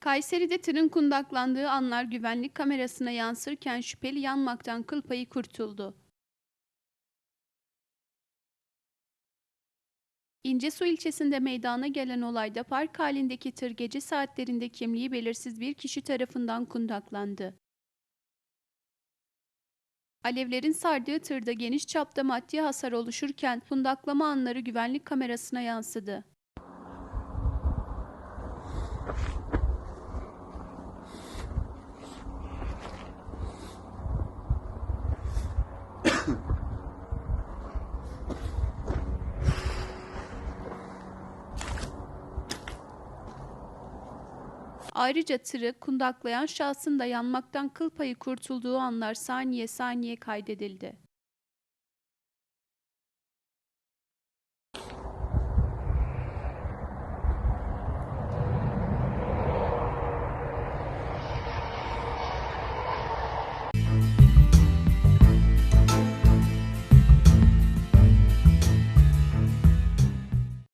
Kayseri'de tırın kundaklandığı anlar güvenlik kamerasına yansırken şüpheli yanmaktan kıl payı kurtuldu. İncesu ilçesinde meydana gelen olayda park halindeki tır gece saatlerinde kimliği belirsiz bir kişi tarafından kundaklandı. Alevlerin sardığı tırda geniş çapta maddi hasar oluşurken kundaklama anları güvenlik kamerasına yansıdı. Ayrıca tırı kundaklayan şahsın da yanmaktan kıl payı kurtulduğu anlar saniye saniye kaydedildi.